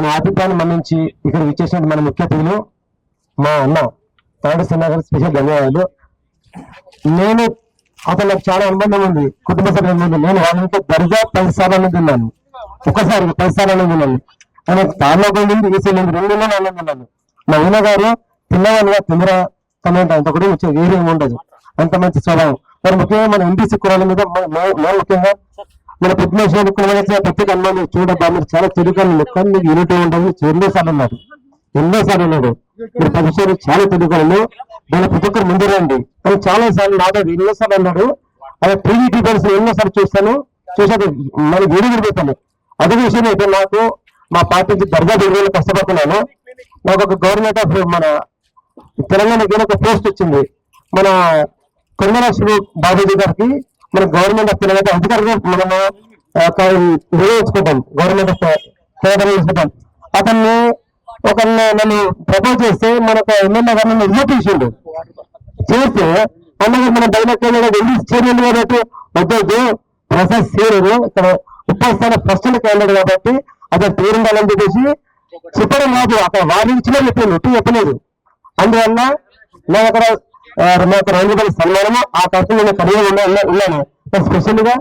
మన ఆతిథ్యాన్ని మన్నించి ఇక్కడ విచ్చేసిన మన ముఖ్య అతిథులు మా అన్న తాడు సినిమా స్పెషల్ ధన్యవాదాలు. నేను అతను నాకు చాలా అనుబంధం ఉంది కుటుంబ సభ్యుల ఉంది నేను వాళ్ళ ఇంట్లో దర్జా పది సార్లు తిన్నాను. ఒక్కసారి పది సార్లు తిన్నాను ఆయన తాళ్ళలో ఉంది ఈసీ రెండు నెలలు తిన్నాను. మా ఊన గారు తిన్నవాళ్ళుగా తిందరా కమెంట్ అంత కూడా వచ్చే వేరే ఉండదు. అంత మంచి స్వభావం. మరి ముఖ్యంగా మన ఎంపీసీ కురాల మీద ముఖ్యంగా మన పద్మేశ్వర కులాల ప్రత్యేక అనుమానం చూడబ్బా మీరు చాలా తెలుగు మొత్తం మీకు యూనిటీ ఉండదు ఎన్నోసార్లు ఉన్నారు ఎన్నోసార్లు ఉన్నాడు మీరు పదిసార్లు చాలా తెలుగులు మన ప్రతి ఒక్కరు ముందు రండి. కానీ చాలా సార్లు నాతో ఎన్నోసార్లు అన్నాడు. అలా టీవీ డీటెయిల్స్ ఎన్నోసార్లు చూస్తాను చూసాక మన వీడియో విడిపోతాను అదే విషయం అయితే నాకు మా పార్టీకి దర్గా డిగ్రీలో కష్టపడుతున్నాను. నాకు ఒక గవర్నమెంట్ ఆఫ్ మన తెలంగాణకి ఒక పోస్ట్ వచ్చింది. మన కొండలక్ష్మి బాబుజీ గారికి మన గవర్నమెంట్ ఆఫ్ తెలంగాణ అధికారులు మనము ఆ, నిర్వహించుకుంటాం గవర్నమెంట్ ఆఫ్ కేంద్రం తీసుకుంటాం అతన్ని ఒక నన్ను ప్రపోజ్ చేస్తే మనకు ఎమ్మెల్యే గారు నన్ను ఇల్లు చేస్తే అన్నగారు మన డైలాగ్ వెళ్ళి చీరలు కాబట్టి వద్దొద్దు ప్రసాద్ సీరియల్ ఇక్కడ ఉపస్థాన ఫస్ట్ క్యాండిడేట్ కాబట్టి అతను తీరుండాలని చెప్పేసి చెప్పడం కాదు అక్కడ వారి ఇచ్చిన చెప్పింది ఎటు చెప్పలేదు. అందువల్ల నేను అక్కడ మాకు రెండు సన్మానము ఆ ఖర్చు నేను కలిగి ఉన్నాను. స్పెషల్గా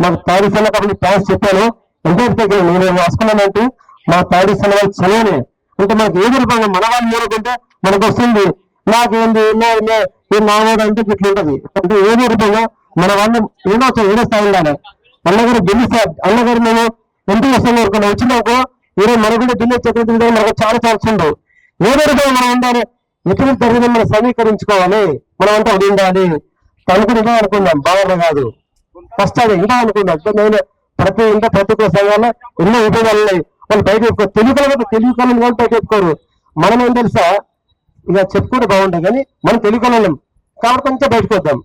మాకు తాడి సన్న కాబట్టి థ్యాంక్స్ చెప్పాను. ఎంతో దగ్గర నేను రాసుకున్నానంటే మా తాడి సన్న వాళ్ళు చదివనే అంటే మనకు ఏది రూపంగా మన వాళ్ళు మూడుకుంటే మనకు వస్తుంది. నాకేంది నే- ఈ నామోడు అంటే ఇట్లా ఉంటది. అంటే ఏదో రూపంగా మన వాళ్ళు ఏదో ఏదో స్థాయి ఉండాలి. అన్నగారు సార్ అన్నగారు మేము ఎంతో వస్తాం అనుకున్నాం. వచ్చినాక ఈరోజు మన కూడా ఢిల్లీ చక్రవర్తి మనకు చాలా ఛాన్స్ ఉండవు ఏదో రూపంగా మనం ఉండాలి. ఎక్కడ జరిగిందో మనం సమీకరించుకోవాలి. మనం అంతా ఉండాలి అనుకుని అనుకుందాం బాగా కాదు. ఫస్ట్ అది ఇంకా అనుకుందాం నేను ప్రతి ఇంకా ప్రతి ఒక్క సంఘాల్లో ఎన్నో ఉపయోగాలు ఉన్నాయి వాళ్ళు బయట చెప్పుకో తెలుగు కళకు తెలుగు కళను వాళ్ళు బయట చెప్పుకోరు. మనం ఏం తెలుసా? ఇక చెప్పుకుంటే బాగుంటుంది కానీ మనం తెలుగు కళలం కాబట్టి కొంచెం బయటకు వద్దాం.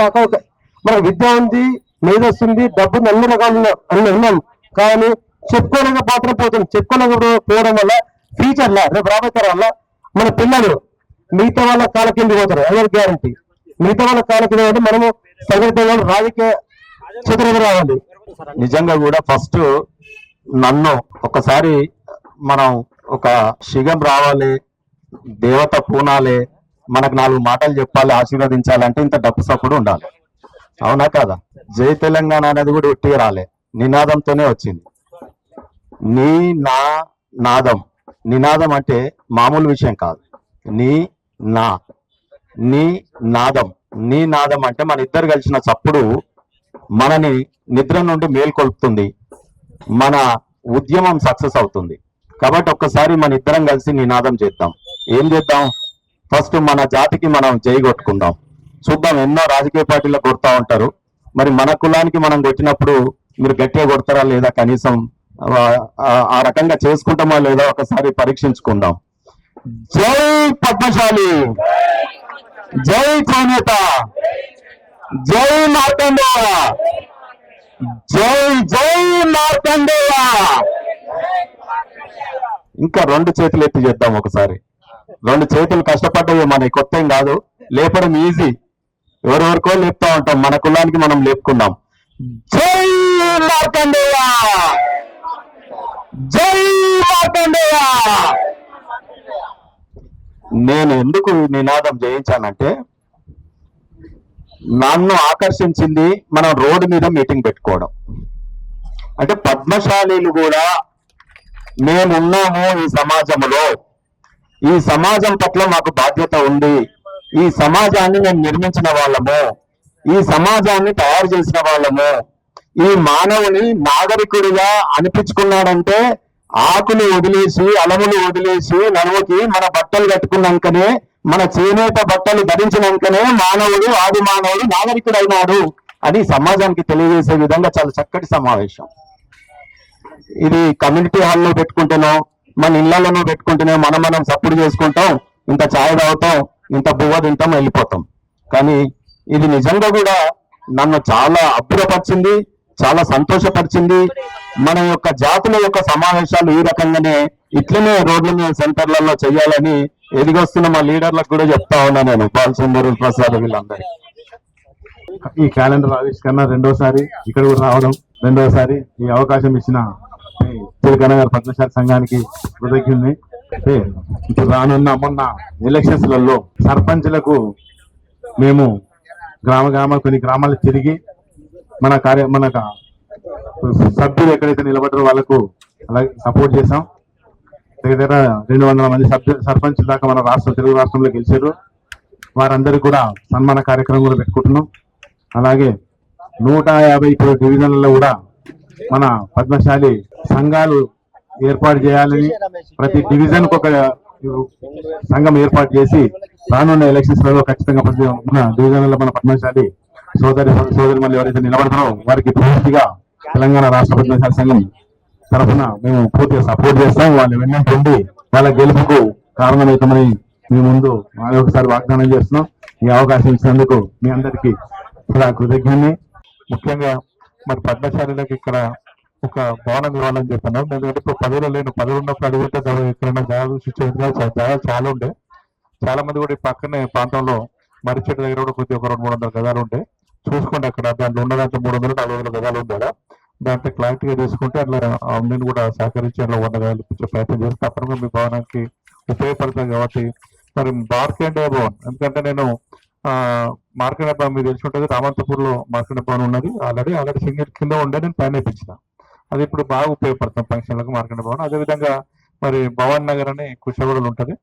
మన ఒక- విద్య ఉంది మేధస్సు ఉంది డబ్బు ఉంది అన్ని రకాలు అన్ని ఉన్నాం. కానీ చెప్పుకోలేక పాత్ర పోతుంది చెప్పుకోలేక పోవడం వల్ల ఫ్యూచర్లో రేపు రాబోయే తరాల మన పిల్లలు మిగతా వాళ్ళ కాల కింద పోతారు. అదే గ్యారంటీ మిగతా వాళ్ళ కాల కింద పోతే మనము సంఘటిత రాజకీయ చిత్రం రావాలి. నిజంగా కూడా ఫస్ట్ నన్ను ఒకసారి మనం ఒక శిగం రావాలి దేవత పూనాలి మనకు నాలుగు మాటలు చెప్పాలి ఆశీర్వదించాలంటే ఇంత డబ్బు సప్పుడు ఉండాలి. అవునా కదా? జై తెలంగాణ అనేది కూడా ఉట్టిగా రాలే. నినాదంతోనే వచ్చింది. నీ నా నాదం. నినాదం అంటే మామూలు విషయం కాదు. నీ నా నీ నాదం. నీ నాదం అంటే మన ఇద్దరు కలిసిన చప్పుడు మనని నిద్ర నుండి మేల్కొల్పుతుంది. మన ఉద్యమం సక్సెస్ అవుతుంది. కాబట్టి ఒక్కసారి మన ఇద్దరం కలిసి నినాదం చేద్దాం. ఏం చేద్దాం? ఫస్ట్ మన జాతికి మనం జై కొట్టుకుందాం. చూద్దాం ఎన్నో రాజకీయ పార్టీలు కొడతా ఉంటారు. మరి మన కులానికి మనం కొట్టినప్పుడు మీరు గట్టిగా కొడతారా లేదా? కనీసం ఆ- ఆ రకంగా చేసుకుంటామా లేదా? ఒకసారి పరీక్షించుకుందాం. జై పద్మశాలి. జై చేనేత జై మార్కండేయ. జై జై మార్కండేయ. ఇంకా రెండు చేతులు ఎత్తి చేద్దాం ఒకసారి. రెండు చేతులు కష్టపడ్డవి మన కొత్త ఏం కాదు. లేపడం ఈజీ ఎవరెవరికో లేపుతా ఉంటాం. మన కులానికి మనం లేపుకుందాం. జై మార్కండేయ. జై మార్కండేయ. నేను ఎందుకు నినాదం చేయించానంటే నన్ను ఆకర్షించింది మనం రోడ్డు మీద మీటింగ్ పెట్టుకోవడం. అంటే పద్మశాలీలు కూడా మేమున్నాము ఈ సమాజంలో. ఈ సమాజం పట్ల మాకు బాధ్యత ఉంది. ఈ సమాజాన్ని మేము నిర్మించిన వాళ్ళము. ఈ సమాజాన్ని తయారు చేసిన వాళ్ళము. ఈ మానవుని నాగరికుడిగా అనిపించుకున్నాడంటే ఆకులు వదిలేసి అలములు వదిలేసి నడుముకి మన బట్టలు కట్టుకున్నాకనే మన చేనేత బట్టలు ధరించినాకనే మానవుడు ఆది మానవుడు నాగరికుడైనాడు అని సమాజానికి తెలియజేసే విధంగా చాలా చక్కటి సమావేశం. ఇది కమ్యూనిటీ హాల్లో పెట్టుకుంటేనో మన ఇళ్ళలోనూ పెట్టుకుంటేనే మనం మనం సప్పుడు చేసుకుంటాం ఇంత ఛాయ్ తాగుతాం ఇంత బువ్వ తింటాం వెళ్ళిపోతాం. కానీ ఇది నిజంగా కూడా నన్ను చాలా అబ్బురపరిచింది. చాలా సంతోషపరిచింది. మన యొక్క జాతుల యొక్క సమావేశాలు ఈ రకంగానే ఇట్లనే రోడ్ల మీద సెంటర్లలో చేయాలని ఎదిగొస్తున్న మా లీడర్లకు కూడా చెప్తా ఉన్నా నేను. పాల్సుందరు ప్రసాద్ వీళ్ళందరి ఈ క్యాలెండర్ ఆవిష్కరణ రెండోసారి ఇక్కడ కూడా రావడం రెండోసారి ఈ అవకాశం ఇచ్చిన తెలంగాణ గారి పద్మశాలి సంఘానికి కృతజ్ఞుని ఇప్పుడు రానున్న మొన్న ఎలక్షన్స్లలో సర్పంచ్లకు మేము గ్రామ గ్రామ కొన్ని గ్రామాలు తిరిగి మన కార్య మన సభ్యులు ఎక్కడైతే నిలబడ్డారో వాళ్ళకు అలాగే సపోర్ట్ చేసాం దగ్గర దగ్గర రెండు వందల మంది సభ్యు సర్పంచ్ దాకా మన రాష్ట్ర తెలుగు రాష్ట్రంలో గెలిచారు. వారందరికీ కూడా సన్మాన కార్యక్రమం కూడా పెట్టుకుంటున్నాం. అలాగే నూట యాభై ఇప్పుడు డివిజన్లలో కూడా మన పద్మశాలి సంఘాలు ఏర్పాటు చేయాలని ప్రతి డివిజన్ ఒక సంఘం ఏర్పాటు చేసి రానున్న ఎలక్షన్స్ ఖచ్చితంగా ప్రతి డివిజన్లలో మన పద్మశాలి సోదరి సోదరి మళ్ళీ ఎవరైతే నిలబడతారో వారికి పూర్తిగా తెలంగాణ రాష్ట్ర ప్రతినిధి సంఘం తరఫున మేము పూర్తిగా సపోర్ట్ చేస్తాం. వాళ్ళు వెన్నట్టు ఉండి వాళ్ళ గెలుపుకు కారణమవుతామని మీ ముందు మళ్ళీ ఒకసారి వాగ్దానం చేస్తున్నాం. ఈ అవకాశం ఇచ్చినందుకు మీ అందరికీ కూడా కృతజ్ఞని ముఖ్యంగా మరి పద్మశాలిలకు ఇక్కడ ఒక భవనం ఇవ్వాలని చెప్పినాం ఎందుకంటే ఇప్పుడు పదవిలో లేను పదవులు ఉన్నప్పుడు అడిగితే ఎక్కడైనా జాగా సిచ్యువేషన్ చాలా ఉండే. చాలా మంది కూడా ఈ పక్కనే ప్రాంతంలో మర్రి చెట్టు దగ్గర కూడా కొద్దిగా ఒక రెండు మూడు వందల గదాలు ఉంటాయి చూసుకోండి అక్కడ. దాంట్లో ఉన్నదంటే మూడు వందలు నాలుగు వందల గదాలు ఉందా దాంట్లో క్లారిటీగా చూసుకుంటే అట్లా ఆ నేను కూడా సహకరించి అట్లా వంద గదాలు ఇప్పించే ప్రయత్నం చేసి తప్పకుండా మీ భవనానికి ఉపయోగపడతాం కాబట్టి. మరి మార్కెండే భవన్ ఎందుకంటే నేను ఆ మార్కెండే భవన్ మీరు తెలిసి ఉంటుంది రామంతపూర్ మార్కెండే భవన్ ఉన్నది. ఆల్రెడీ ఆల్రెడీ సింగిల్ కింద ఉండే నేను పైన ఇప్పించిన అది ఇప్పుడు బాగా ఉపయోగపడుతుంది ఫంక్షన్లకు మార్కెండే భవన్. అదేవిధంగా మరి భవన్ నగర్ అని కుషగూడలు ఉంటుంది.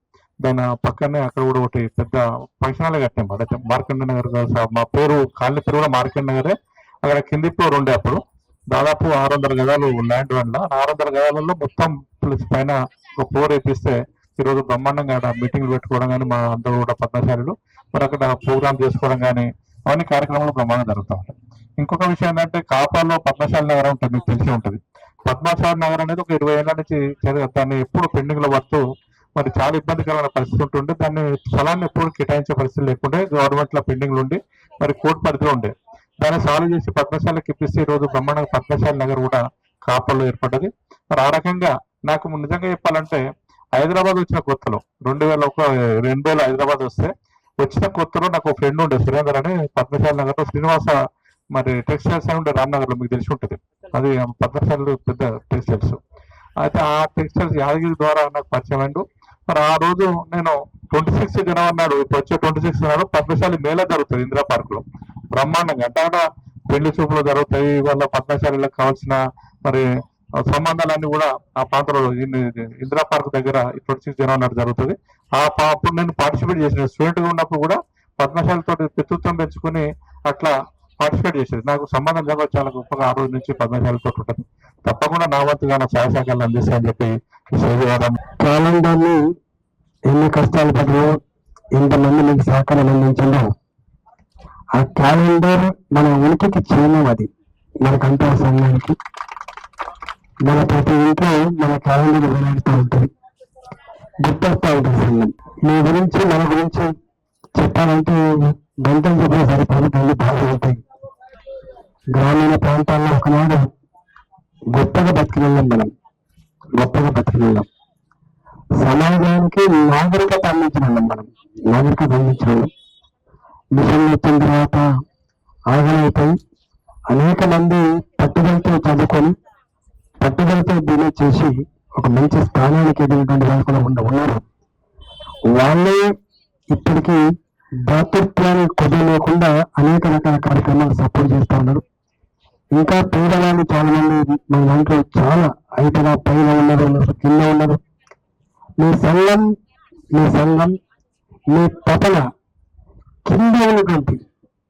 దాని పక్కనే అక్కడ కూడా ఒకటి పెద్ద పైసాలు కట్టాం. అదే మార్కండ నగర్ మా పేరు కాళ్ళ పేరు కూడా మార్కండ నగరే. అక్కడ కింది ఫ్లోర్ ఉండే అప్పుడు. దాదాపు ఆరు వందల గదాలు ల్యాండ్ వల్ల ఆరు వందల గదాలలో మొత్తం ప్లస్ పైన ఒక ఫ్లోర్ వేపిస్తే ఈరోజు బ్రహ్మాండంగా ఆడ మీటింగ్లు పెట్టుకోవడం కానీ మా అందరూ కూడా పద్మశాలులు. మరి అక్కడ ప్రోగ్రామ్ చేసుకోవడం కానీ అవన్నీ కార్యక్రమాలు బ్రహ్మాండం జరుగుతూ ఉంటాయి. ఇంకొక విషయం ఏంటంటే కాపాలో పద్మశాల నగరం ఉంటుంది మీకు తెలిసి ఉంటుంది. పద్మశాల నగరం అనేది ఒక ఇరవై ఏళ్ళ నుంచి దాన్ని ఎప్పుడు పెండింగ్లో పడుతూ మరి చాలా ఇబ్బందికరమైన పరిస్థితి ఉంటుండే. దాన్ని స్థలాన్ని ఎప్పుడు కేటాయించే పరిస్థితి లేకుండే. గవర్నమెంట్లో పెండింగ్ ఉండి. మరి కోర్టు పరిధిలో ఉండే. దాన్ని సాల్వ్ చేసి పద్మశాలకి ఇప్పిస్తే ఈ రోజు బ్రహ్మాండంగా పద్మశాలి నగర్ కూడా కాపల్లో ఏర్పడ్డది. మరి ఆ రకంగా నాకు నిజంగా చెప్పాలంటే హైదరాబాద్ వచ్చిన కొత్తలో రెండు వేల ఒక రెండు వేల హైదరాబాద్ వస్తే వచ్చిన కొత్తలో నాకు ఫ్రెండ్ ఉండే సురేందర్ అని పద్మశాల నగర్లో శ్రీనివాస మరి టెక్స్టైల్స్ అని ఉండే రామ్నగర్ నగర్లో మీకు తెలిసి ఉంటుంది. అది పద్మశాలలో పెద్ద టెక్స్టైల్స్ అయితే ఆ టెక్స్టైల్స్ యాదగిరి ద్వారా నాకు పరిచయం అయిండు. మరి ఆ రోజు నేను ట్వంటీ సిక్స్ జనవరి నాడు ఇప్పుడు వచ్చే ట్వంటీ సిక్స్ నాడు పద్మశాలి మేళ జరుగుతుంది ఇందిరా పార్క్లో. బ్రహ్మాండంగా. అంటే అక్కడ పెళ్ళి చూపులు జరుగుతాయి వాళ్ళ పద్మశాలిలకు కావాల్సిన మరి సంబంధాలన్నీ కూడా ఆ ప్రాంతంలో ఇందిరా పార్క్ దగ్గర ట్వంటీ సిక్స్ జనవరి నాడు జరుగుతుంది. ఆ అప్పుడు నేను పార్టిసిపేట్ చేసిన స్టూడెంట్గా ఉన్నప్పుడు కూడా పద్మశాలతో పితృత్వం పెంచుకుని అట్లా పార్టిసిపేట్ చేసేది. నాకు సంబంధం జరగ చాలా గొప్పగా ఆ రోజు నుంచి పద్మశాలతో ఉంటుంది. తప్పకుండా నా వంతుగా నా సహాయ సహకారాలు అందిస్తాయని చెప్పి ఈ శైలివారం ఎన్ని కష్టాలు పడినా ఎంతమంది మీకు సహకారం అందించిందో ఆ క్యాలెండర్ మన ఉనికికి చిహ్నం అది. మన కంటే సంఘానికి. మన ప్రతి ఇంట్లో మన క్యాలెండర్ వేలాడుతూ ఉంటుంది. గుర్తొస్తూ ఉంటుంది సంఘం. మీ గురించి మన గురించి చెప్పాలంటే గంటలు చెప్పిన సరిపోదు తల్లి బాగా ఉంటాయి. గ్రామీణ ప్రాంతాల్లో ఒకనాడు గొప్పగా బతికినాం మనం. గొప్పగా బతికినాం. సమాజానికి నాగరికత అందించిన వాళ్ళం మనం. నాగరికత అందించిన. వాళ్ళం మిషన్ వచ్చిన తర్వాత ఆగలైపోయి అనేక మంది పట్టుదలతో చదువుకొని పట్టుదలతో దీన్ని చేసి ఒక మంచి స్థానానికి ఎదిగినటువంటి వాళ్ళు కూడా ఉండ ఉన్నారు. వాళ్ళే ఇప్పటికీ దాతృత్వానికి కొద్ది లేకుండా అనేక రకాల కార్యక్రమాలు సపోర్ట్ చేస్తూ ఉన్నారు. ఇంకా పేదవాళ్ళు చాలా మంది మన దాంట్లో చాలా అయితేనా పైన ఉన్నారు ఉన్నారు, కింద ఉన్నారు మీ సంఘం మీ సంఘం మీ తపన కింద ఉన్నటువంటి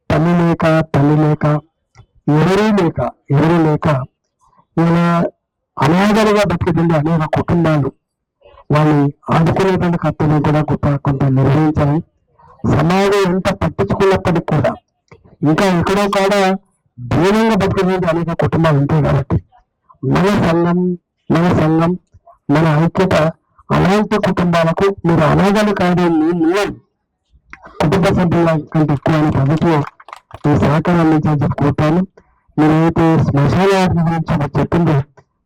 తల్లి లేక తల్లి లేక ఎవరూ లేక ఎవరూ లేక ఇలా అనాథలుగా బతుకుతుండే అనేక కుటుంబాలు. వాళ్ళని ఆదుకునేటువంటి కర్తవ్యం కూడా గొప్ప కొంత నిర్వహించాలి. సమాజం ఎంత పట్టించుకున్నప్పటికీ కూడా ఇంకా ఎక్కడో కూడా దీనంగా బతుకునేటువంటి అనేక కుటుంబాలు ఉంటాయి కాబట్టి మన సంఘం మన సంఘం మన ఐక్యత అలాంటి కుటుంబాలకు మీరు అనాథాలు కావడాన్ని మీ మూలం కుటుంబ సభ్యుల కంటే ఎక్కువ అనే పద్ధతిలో మీ సహకారం అందించాలని చెప్పి కోరుతాను. మీరు అయితే శ్మశాన యాత్ర గురించి మీరు చెప్పింది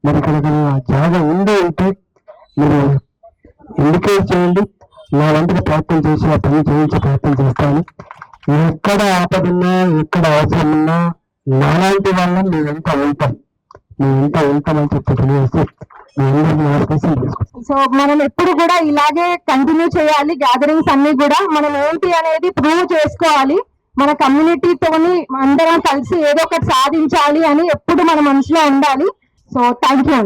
మరి ఇక్కడ ఏదైనా జాగా ఉందో ఉంటే మీరు ఇండికేట్ చేయండి. నా వంతుకు ప్రయత్నం చేసి ఆ పని చేయించే ప్రయత్నం చేస్తాను. ఎక్కడ ఆపదున్నా ఎక్కడ అవసరం ఉన్నా నాలాంటి వాళ్ళని మేము ఎంత ఉంటాం? మేము ఇంకా ఉంటామని చెప్పి తెలియజేస్తూ సో మనం ఎప్పుడు కూడా ఇలాగే కంటిన్యూ చేయాలి. గ్యాదరింగ్స్ అన్ని కూడా మనం ఏంటి అనేది ప్రూవ్ చేసుకోవాలి. మన కమ్యూనిటీతోని అందరం కలిసి ఏదో ఒకటి సాధించాలి అని ఎప్పుడు మన మనసులో ఉండాలి. So thank you